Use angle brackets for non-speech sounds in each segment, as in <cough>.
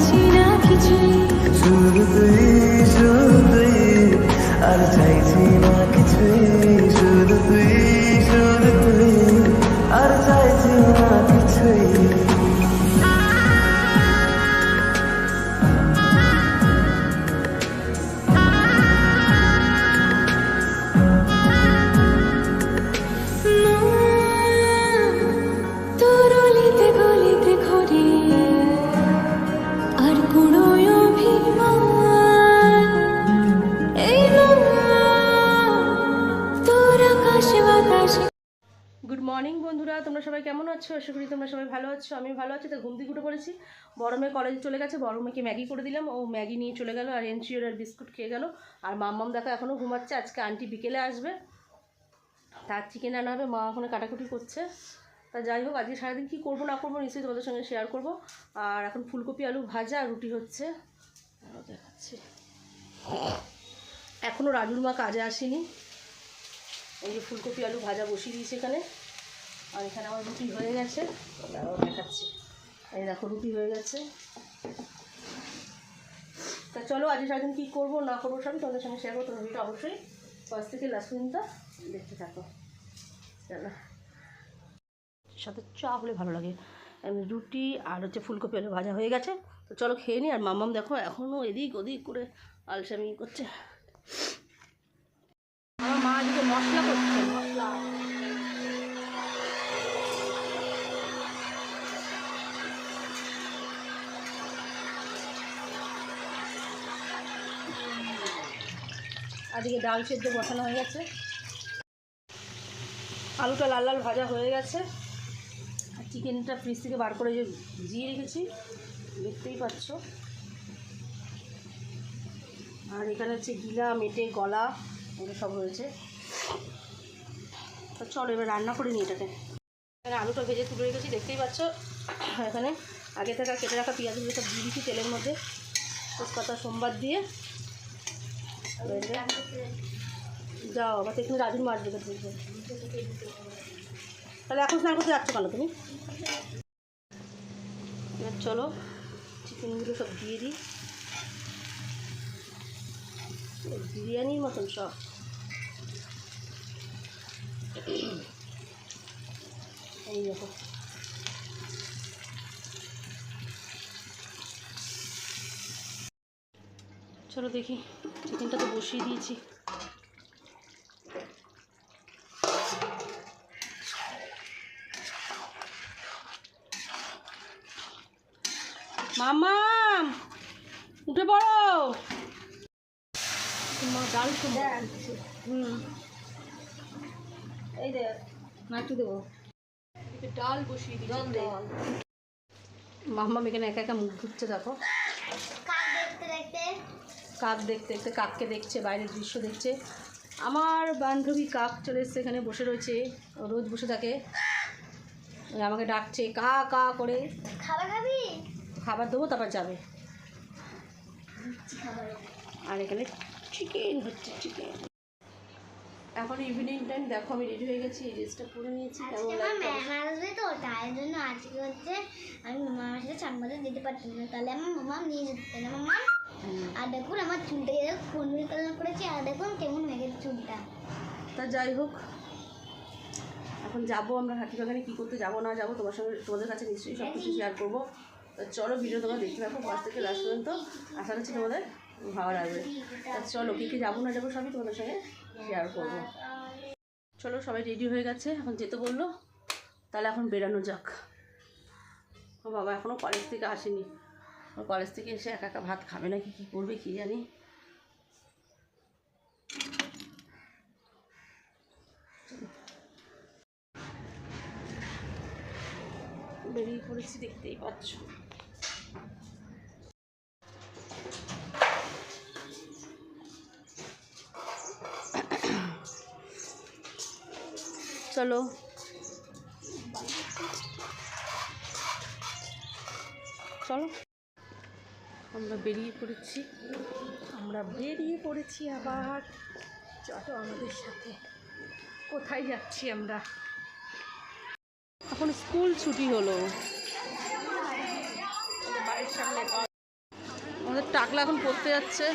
পারছি আছো? আশা করি তোমরা সবাই ভালো আছো আমি ভালো আছি। তো ঘুম থেকে উঠে পড়েছি। বড় মেয়ে কলেজে চলে গেছে, বড় মেয়েকে ম্যাগি করে দিলাম। ও ম্যাগি নিয়ে চলে গেল আর এনসিওর আর বিস্কুট খেয়ে গেল। আর মাম্মাম দেখো এখনও ঘুমাচ্ছে, আজকে আন্টি বিকেলে আসবে। তার চিকেন আনা হবে, মা ওখানে কাটাকুটি করছে। তা যাই হোক, আজকে সারাদিন কী করব না করব নিশ্চয়ই তোমাদের সঙ্গে শেয়ার করব। আর এখন ফুলকপি, আলু ভাজা আর রুটি হচ্ছে। দেখাচ্ছি। এখনও রাজুর মা কাজে আসেনি। এই যে ফুলকপি, আলু ভাজা বসিয়ে দিয়েছি এখানে। আর এখানে আমার রুটি হয়ে গেছে। তারাও দেখাচ্ছি। এই দেখো, রুটি হয়ে গেছে। তা চলো, আজকে সারাদিন কী করব, না করব সবই তোমাদের সঙ্গে শেয়ার করব। ভিডিওটা অবশ্যই ফার্স্ট থেকে লাস্ট পর্যন্ত দেখতে থাকো। চলো। সাথে চা হলে ভালো লাগে। রুটি আর হচ্ছে ফুলকপি আলু ভাজা হয়ে গেছে। তো চলো খেয়ে নিই আর মাম্মাম দেখো এখনও এদিক ওদিক করে আলসামি করছে। আমার মা আজকে মশলা করছে, মশলা। আজকে ডাল সেদ্ধ বসানো হয়ে গেছে। আলুটা লাল লাল ভাজা হয়ে গেছে। আর চিকেনটা ফ্রিজ থেকে বার করে যে ভিজিয়ে রেখেছি, দেখতেই পাচ্ছ। আর এখানে হচ্ছে গিলা, মেটে, গলা, এগুলো সব রয়েছে। চলো এবার রান্না করে নিই এটাকে। এখানে আলুটা ভেজে তুলে রেখেছি, দেখতেই পাচ্ছ। এখানে আগে থাকা কেটে রাখা পেঁয়াজগুলো সব দিয়ে তেলের মধ্যে। তেজপাতা, সোমবার দিয়ে। যাও, আবার এখানে রাজুর দেবে তুলবে তাহলে এখন স্নান করতে যাচ্ছ কেন তুমি? চলো চিকেনগুলো সব দিয়ে দিই। বিরিয়ানির মতন সব। এই দেখো। চলো দেখি। চিকেনটা তো বসিয়ে দিয়েছি। মামাম উঠে পড়ো। ডাল হুম। এই দে না একটু দেবো। ডাল বসিয়ে দিই মাম্মাম এখানে একা একা মুখ ধুচ্ছে দেখো। কাক দেখতে দেখতে কাককে দেখছে বাইরের দৃশ্য দেখছে। আমার বান্ধবী কাক চলে এসছে এখানে বসে রয়েছে রোজ বসে থাকে। আমাকে ডাকছে কা কা করে খাবার খাবি? খাবার দেবো তারপর যাবে। আর এখানে চিকেন হচ্ছে চিকেন এখন ইভিনিং টাইম দেখো আমি রেডি হয়ে গেছি এই ড্রেসটা পরে নিয়েছি ম্যাম আসবে তো তাই জন্য আজকে হচ্ছে আমি মামার সাথে চানবাদে দিতে পারতাম না তাহলে আমার মামা নিয়ে যেতে না মামা। আর দেখুন, আমার চুলটা যেরকম পনির কালার করেছি আর দেখুন কেমন হয়ে গেছে চুলটা। তা যাই হোক, এখন যাব আমরা হাতিবাগানে কী করতে যাব, না যাব, তোমার সঙ্গে তোমাদের কাছে নিশ্চয়ই সব কিছু শেয়ার করব। তা চলো ভিডিও তোমরা দেখতে থাকো ফার্স্ট থেকে লাস্ট পর্যন্ত। আশা করছি তোমাদের ভালো লাগবে। তা চলো, কী কী যাব, না যাব সবই তোমাদের সঙ্গে শেয়ার করব। চলো, সবাই রেডি হয়ে গেছে, এখন যেতে বলল। তাহলে এখন বেরানো যাক। বাবা এখনও কলেজ থেকে আসেনি। কলেজ থেকে এসে একা একা ভাত খাবে নাকি, কী করবে কী জানি। বেরিয়ে পড়েছি দেখতেই পাচ্ছ। চলো। চলো। আমরা বেরিয়ে পড়েছি। আমরা বেরিয়ে পড়েছি আবার। চলো আমাদের সাথে। কোথায় যাচ্ছি আমরা? এখন স্কুল ছুটি হলো। আমাদের টাকলা এখন পড়তে যাচ্ছে।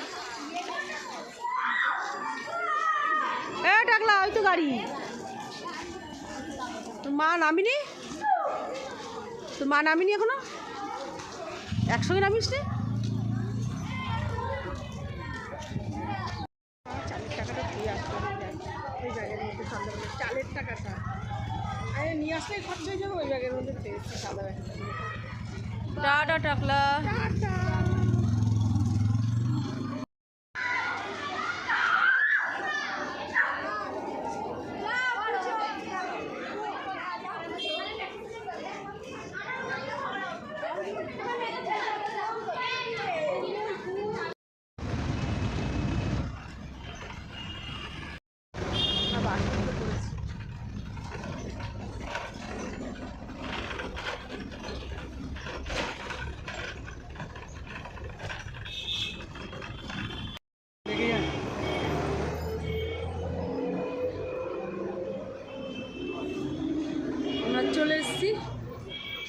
এ টাকলা, ওই তো গাড়ি। তোর মা নামিনি? তোর মা নামিনি এখনও? একসঙ্গে নামিস নি চালের টাকাটা দিয়ে আসতে হবে ওই ব্যাগের মধ্যে সন্ধ্যাবেলা চালের টাকাটা। আরে নিয়ে আসলেই খরচ হয়ে যাবে ওই ব্যাগের মধ্যে। পেয়েছি সাদা ব্যাগটা টাটা টাকলা।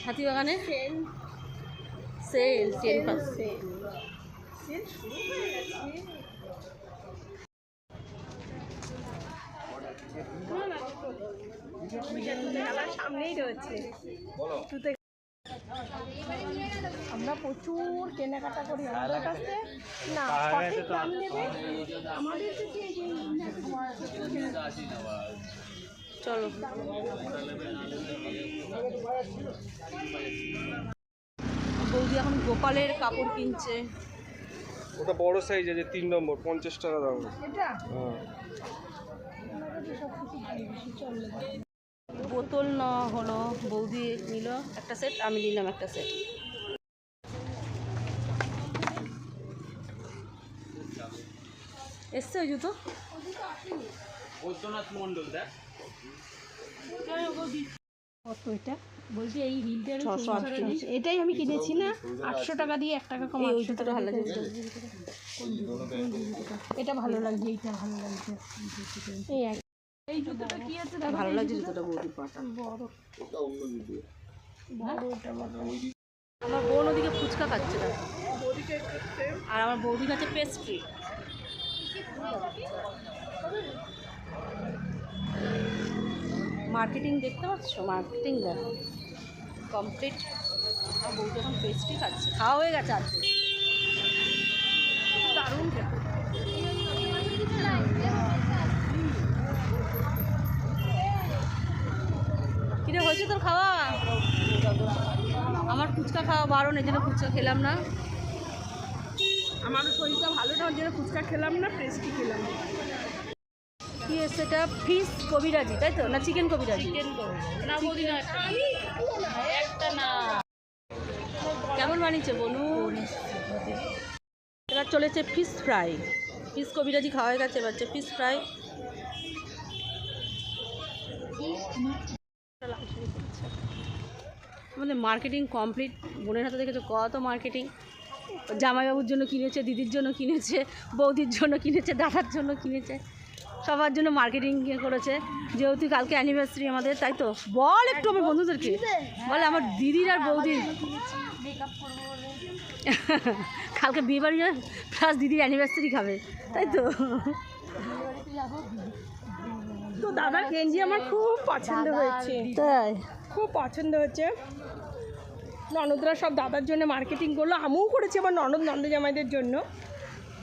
হাতিবাগানে? সেল টেন পার্সেন্ট সামনেই রয়েছে। আমরা প্রচুর কেনাকাটা করি। আমাদের কাছে না সঠিক দাম নেবে। আমাদের চলো। বৌদি এখন গোপালের কাপড় কিনছে। ওটা বড় সাইজ আছে তিন নম্বর পঞ্চাশ টাকা দাম। হ্যাঁ। বোতল নেওয়া হলো বৌদি নিল একটা সেট আমি নিলাম একটা সেট এসছে ওই জুতো? কত এটা? বলছি এই হিলটার এটাই আমি কিনেছি না আটশো টাকা দিয়ে এক টাকা কম ওই জুতোটা ভালো লাগছে। এটা ভালো লাগছে এইটা ভালো লাগছে। এই এক এই জুতোটা কি আছে ভালো লাগছে জুতোটা বৌদির পাটা। বড়। বড় ওটা বড় আমার বোন ওদিকে ফুচকা খাচ্ছে না আর আমার বৌদি খাচ্ছে পেস্ট্রি মার্কেটিং দেখতে পাচ্ছ? মার্কেটিং দেখো। কমপ্লিট। আমার বৌদি এখন পেস্ট্রি খাচ্ছে। খাওয়া হয়ে গেছে আজকে। দারুণ কিরে, হয়েছে তোর খাওয়া? আমার ফুচকা খাওয়া বারণ, এই জন্য ফুচকা খেলাম না। আমার শরীরটা ভালো না, ওই জন্য ফুচকা খেলাম না পেস্ট্রি খেলাম। এটা ফিস কবিরাজি তাই তো? না চিকেন কবিরাজি? কেমন বানিয়েছে বলুন এবার চলেছে ফিশ ফ্রাই। ফিশ কবিরাজি খাওয়া হয়ে গেছে এবার ফিশ ফ্রাই। আমাদের মার্কেটিং কমপ্লিট। বোনের হাতে দেখেছ কত মার্কেটিং। জামাইবাবুর জন্য কিনেছে দিদির জন্য কিনেছে বৌদির জন্য কিনেছে দাদার জন্য কিনেছে। সবার জন্য মার্কেটিং করেছে। যেহেতু কালকে অ্যানিভার্সারি আমাদের তাই তো? বল একটু আমার বন্ধুদেরকে। বলে আমার দিদির আর বৌদির। কালকে বিয়ে বাড়ি প্লাস দিদির অ্যানিভার্সারি খাবে। তাই তো? তো দাদার গেঞ্জি আমার খুব পছন্দ হয়েছে। তাই খুব পছন্দ হয়েছে। ননদরা সব দাদার জন্য মার্কেটিং করল আমিও করেছি আমার ননদ নন্দ জামাইদের জন্য।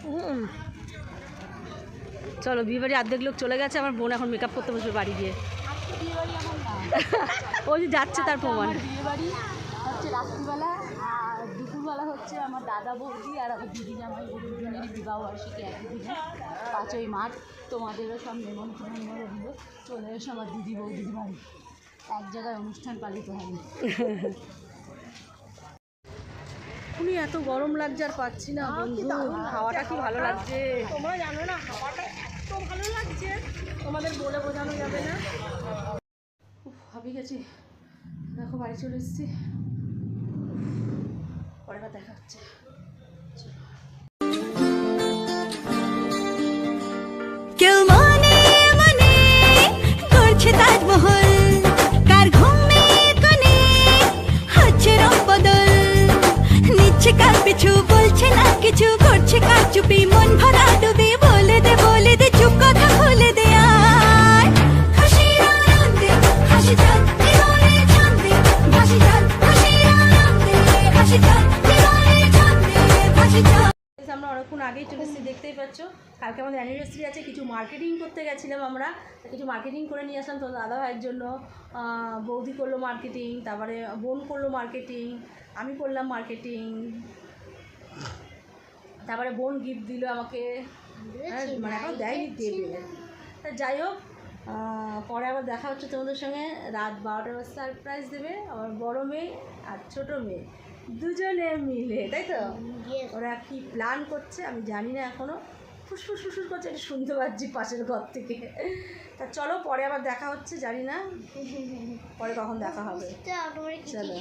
হুম। চলো বিয়ে বাড়ি অর্ধেক লোক চলে গেছে আমার বোন এখন মেকআপ করতে বসবে বাড়ি গিয়ে। <laughs> ওই যে যাচ্ছে তার প্রমাণ। বিয়েবাড়ি হচ্ছে রাত্রিবেলা আর দুপুরবেলা হচ্ছে আমার দাদা বৌদি আর আমার দিদি জামাই দুজনেরই বিবাহ বার্ষিকী একই দিনে পাঁচই মার্চ। তোমাদেরও সব নেমন্তন্ন রইল চলে এসো আমার দিদি বৌদির বাড়ি। এক জায়গায় অনুষ্ঠান পালিত হবে <laughs> উনি এত গরম লাগছে আর পাচ্ছি না বন্ধু। হাওয়াটা কি ভালো লাগছে? তোমরা জানো না হাওয়াটা ভালো লাগছে তোমাদের বলে বোঝানো যাবে না। উফ, হাঁপিয়ে গেছি। দেখো বাড়ি চলে এসেছি। পরে দেখা হচ্ছে। কেউ মনে মনে করছে তাজমহল কার ঘুমে কোণে হচ্ছে রং বদল। নিচ্ছে কার পিছু বলছে না কিছু করছে কার চুপি মন ভরা দেখতেই পাচ্ছ। কালকে আমাদের অ্যানিভার্সারি আছে কিছু মার্কেটিং করতে গেছিলাম আমরা। কিছু মার্কেটিং করে নিয়ে আসলাম। তো দাদা ভাইয়ের জন্য বৌদি করল মার্কেটিং তারপরে বোন করল মার্কেটিং আমি করলাম মার্কেটিং তারপরে বোন গিফট দিল আমাকে। হ্যাঁ, মানে এখন দেয়নি দেবে। যাই হোক পরে আবার দেখা হচ্ছে তোমাদের সঙ্গে। রাত বারোটার বাজে সারপ্রাইজ দেবে আমার বড় মেয়ে আর ছোটো মেয়ে। দুজনে মিলে তাই তো? ওরা কি প্ল্যান করছে আমি জানি না এখনও ফুসফুস ফুসফুস করছে এটা শুনতে পাচ্ছি পাশের ঘর থেকে। তা চলো পরে আবার দেখা হচ্ছে জানি না। <laughs> পরে কখন দেখা হবে। চলো।